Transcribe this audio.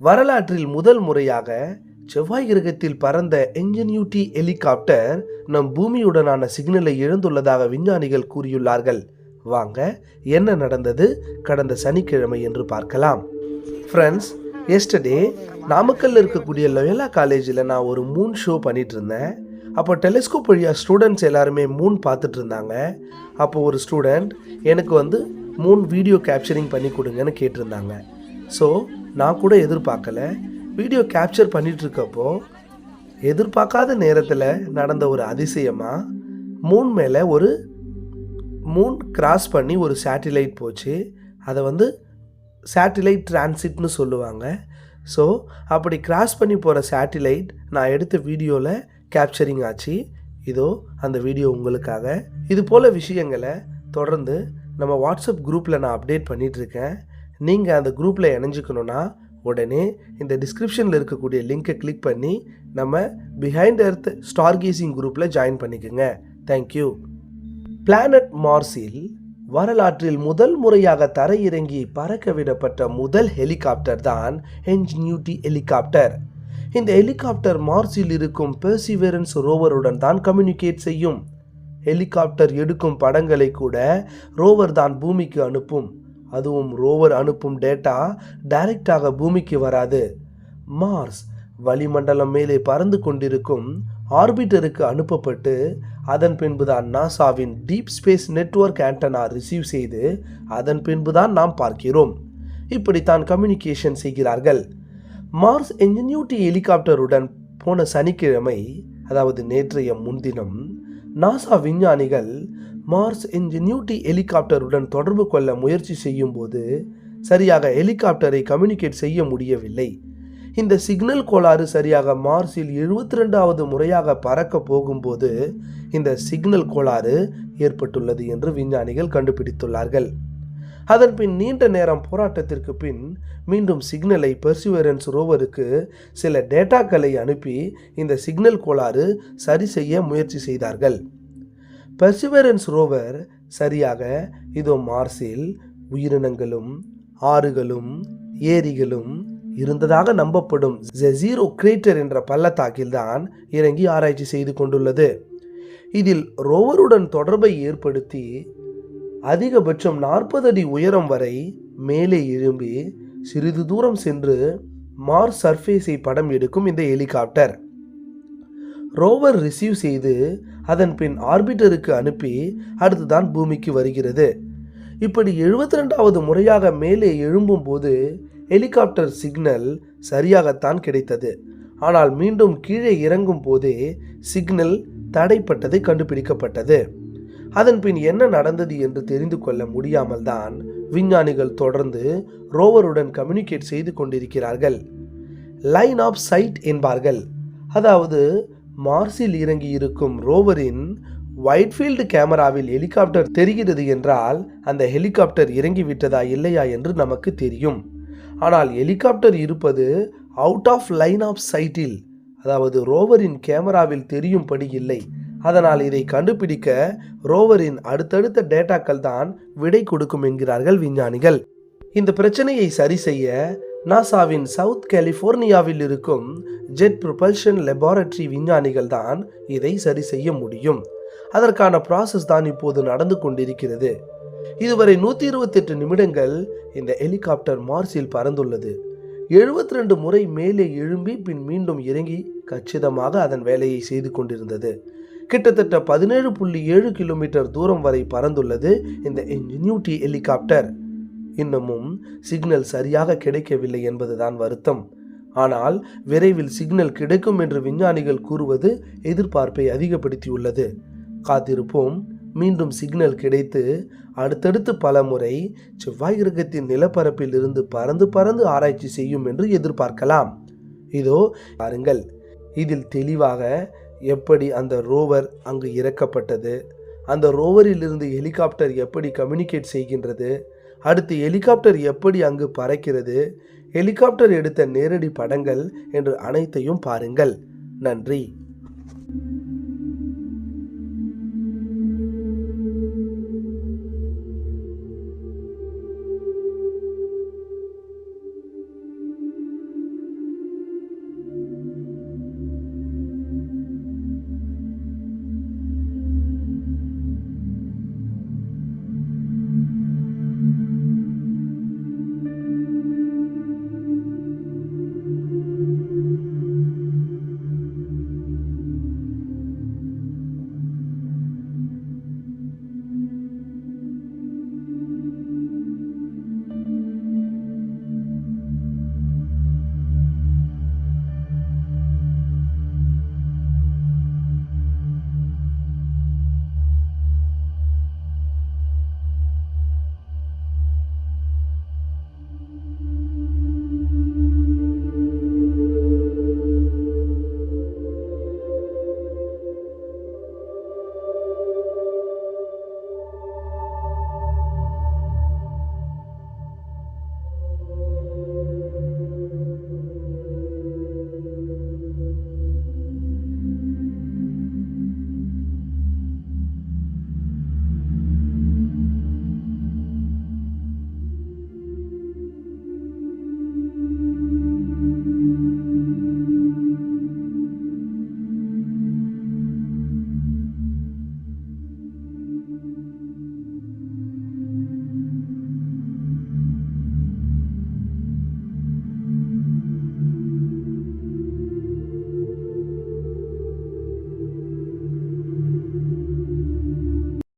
வரலாற்றில் முதல் முறையாக செவ்வாய் கிரகத்தில் பறந்த இன்ஜினியூட்டி ஹெலிகாப்டர் நம் பூமியுடனான சிக்னலை இழந்துள்ளதாக விஞ்ஞானிகள் கூறியுள்ளார்கள். வாங்க என்ன நடந்தது? கடந்த சனிக்கிழமை என்று பார்க்கலாம். ஃப்ரெண்ட்ஸ் எஸ்டர்டே நாமக்கல்ல இருக்கக்கூடிய லொயலா காலேஜில் நான் ஒரு மூன் ஷோ பண்ணிட்டு இருந்தேன் அப்போ டெலிஸ்கோப் வழியாக ஸ்டூடெண்ட்ஸ் எல்லாருமே மூன் பார்த்துட்டு இருந்தாங்க அப்போ ஒரு ஸ்டூடெண்ட் எனக்கு வந்து மூன் வீடியோ கேப்சரிங் பண்ணி கொடுங்கன்னு கேட்டிருந்தாங்க. ஸோ நான் கூட எதிர்பார்க்கல. வீடியோ கேப்சர் பண்ணிகிட்ருக்கப்போ எதிர்பார்க்காத நேரத்தில் நடந்த ஒரு அதிசயமாக மூன் மேலே ஒரு மூன் கிராஸ் பண்ணி ஒரு சேட்டிலைட் போச்சு. அதை வந்து சேட்டிலைட் டிரான்சிட்னு சொல்லுவாங்க. ஸோ அப்படி கிராஸ் பண்ணி போகிற சேட்டிலைட் நான் எடுத்த வீடியோவில் கேப்சரிங் ஆச்சு. இதோ அந்த வீடியோ உங்களுக்காக. இது போல் விஷயங்களை தொடர்ந்து நம்ம வாட்ஸ்அப் குரூப்பில் நான் அப்டேட் பண்ணிகிட்ருக்கேன் நீங்கள் அந்த குரூப்பில் இணைஞ்சிக்கணுன்னா உடனே இந்த டிஸ்கிரிப்ஷனில் இருக்கக்கூடிய லிங்க்கை கிளிக் பண்ணி நம்ம பிஹைண்ட் எர்த் ஸ்டார் கேசிங் குரூப்பில் ஜாயின் பண்ணிக்கோங்க தேங்க்யூ பிளானட் மார்ஸில் வரலாற்றில் முதல் முறையாக தரையிறங்கி பறக்க விடப்பட்ட முதல் ஹெலிகாப்டர் தான் என்ஜினியூட்டி ஹெலிகாப்டர் இந்த ஹெலிகாப்டர் மார்ஸில் இருக்கும் பெர்சிவரன்ஸ் ரோவருடன் தான் கம்யூனிகேட் செய்யும். ஹெலிகாப்டர் எடுக்கும் படங்களை கூட ரோவர் தான் பூமிக்கு அனுப்பும். அதுவும் ரோவர் அனுப்பும் டேட்டா டைரக்டாக பூமிக்கு வராது. மார்ஸ் வளிமண்டலம் மேலே பறந்து கொண்டிருக்கும் ஆர்பிட்டருக்கு அனுப்பப்பட்டு அதன் பின்புதான் நாசாவின் deep space network antenna receive செய்து அதன் பின்புதான் நாம் பார்க்கிறோம். இப்படித்தான் கம்யூனிகேஷன் செய்கிறார்கள். மார்ஸ் என்ஜினியூட்டி ஹெலிகாப்டருடன் போன சனிக்கிழமை அதாவது நேற்றைய முன்தினம் நாசா விஞ்ஞானிகள் மார்ஸ் இன்ஜினியூட்டி ஹெலிகாப்டருடன் தொடர்பு கொள்ள முயற்சி செய்யும்போது சரியாக ஹெலிகாப்டரை கம்யூனிகேட் செய்ய முடியவில்லை. இந்த சிக்னல் கோளாறு சரியாக மார்ஸில் எழுபத்தி ரெண்டாவது முறையாக பறக்க போகும்போது இந்த சிக்னல் கோளாறு ஏற்பட்டுள்ளது என்று விஞ்ஞானிகள் கண்டுபிடித்துள்ளார்கள். அதன் பின் நீண்ட நேரம் போராட்டத்திற்கு பின் மீண்டும் சிக்னலை பெர்சிவரன்ஸ் ரோவருக்கு சில டேட்டாக்களை அனுப்பி இந்த சிக்னல் கோளாறு சரி செய்ய முயற்சி செய்தார்கள். பெர்சிவரன்ஸ் ரோவர் சரியாக இதோ மார்ஸில் உயிரினங்களும் ஆறுகளும் ஏரிகளும் இருந்ததாக நம்பப்படும் ஜெசீரோ கிரேட்டர் என்ற பள்ளத்தாக்கில்தான் இறங்கி ஆராய்ச்சி செய்து கொண்டுள்ளது. இதில் ரோவருடன் தொடர்பை ஏற்படுத்தி அதிகபட்சம் நாற்பது அடி உயரம் வரை மேலே எழும்பி சிறிது தூரம் சென்று மார்ஸ் சர்ஃபேஸை படம் எடுக்கும் இந்த ஹெலிகாப்டர். ரோவர் ரிசீவ் செய்து அதன் பின் ஆர்பிட்டருக்கு அனுப்பி அடுத்துதான் பூமிக்கு வருகிறது. இப்படி எழுபத்தி ரெண்டாவது முறையாக மேலே எழும்பும் போது ஹெலிகாப்டர் சிக்னல் சரியாகத்தான் கிடைத்தது. ஆனால் மீண்டும் கீழே இறங்கும் போதே சிக்னல் தடைப்பட்டது கண்டுபிடிக்கப்பட்டது. அதன் பின் என்ன நடந்தது என்று தெரிந்து கொள்ள முடியாமல் தான் விஞ்ஞானிகள் தொடர்ந்து ரோவருடன் கம்யூனிகேட் செய்து கொண்டிருக்கிறார்கள். லைன் ஆஃப் சைட் என்பார்கள். அதாவது மார்ஸில் இறங்கி இருக்கும் ரோவரின் ஒயிட்ஃபீல்டு கேமராவில் ஹெலிகாப்டர் தெரிகிறது என்றால் அந்த ஹெலிகாப்டர் இறங்கி விட்டதா இல்லையா என்று நமக்கு தெரியும். ஆனால் ஹெலிகாப்டர் இருப்பது அவுட் ஆஃப் லைன் ஆஃப் சைட்டில் அதாவது ரோவரின் கேமராவில் தெரியும்படி இல்லை. அதனால் இதை கண்டுபிடிக்க ரோவரின் அடுத்தடுத்த டேட்டாக்கள் தான் விடை கொடுக்கும் என்கிறார்கள் விஞ்ஞானிகள். இந்த பிரச்சனையை சரி செய்ய நாசாவின் சவுத் கலிஃபோர்னியாவில் இருக்கும் ஜெட் ப்ரொபல்ஷன் லெபார்டரி விஞ்ஞானிகள் தான் இதை சரி செய்ய முடியும். அதற்கான ப்ராசஸ் தான் இப்போது நடந்து கொண்டிருக்கிறது. இதுவரை நூற்றி இருபத்தெட்டு நிமிடங்கள் இந்த ஹெலிகாப்டர் மார்ஸில் பறந்துள்ளது. எழுபத்தி ரெண்டு முறை மேலே எழும்பி பின் மீண்டும் இறங்கி கச்சிதமாக அதன் வேலையை செய்து கொண்டிருந்தது. கிட்டத்தட்ட பதினேழு புள்ளி ஏழு கிலோமீட்டர் தூரம் வரை பறந்துள்ளது இந்த இன்ஜினியூட்டி ஹெலிகாப்டர் இன்னமும் சிக்னல் சரியாக கிடைக்கவில்லை என்பதுதான் வருத்தம். ஆனால் விரைவில் சிக்னல் கிடைக்கும் என்று விஞ்ஞானிகள் கூறுவது எதிர்பார்ப்பை அதிகப்படுத்தியுள்ளது. காத்திருப்போம். மீண்டும் சிக்னல் கிடைத்து அடுத்தடுத்து பல முறை செவ்வாய் கிரகத்தின் நிலப்பரப்பில் இருந்து பறந்து பறந்து ஆராய்ச்சி செய்யும் என்று எதிர்பார்க்கலாம். இதோ பாருங்கள். இதில் தெளிவாக எப்படி அந்த ரோவர் அங்கு இறக்கப்பட்டது? அந்த ரோவரிலிருந்து ஹெலிகாப்டர் எப்படி கம்யூனிகேட் செய்கின்றது? அடுத்து ஹெலிகாப்டர் எப்படி அங்கு பறக்கிறது? ஹெலிகாப்டர் எடுத்த நேரடி படங்கள் என்று அனைத்தையும் பாருங்கள். நன்றி.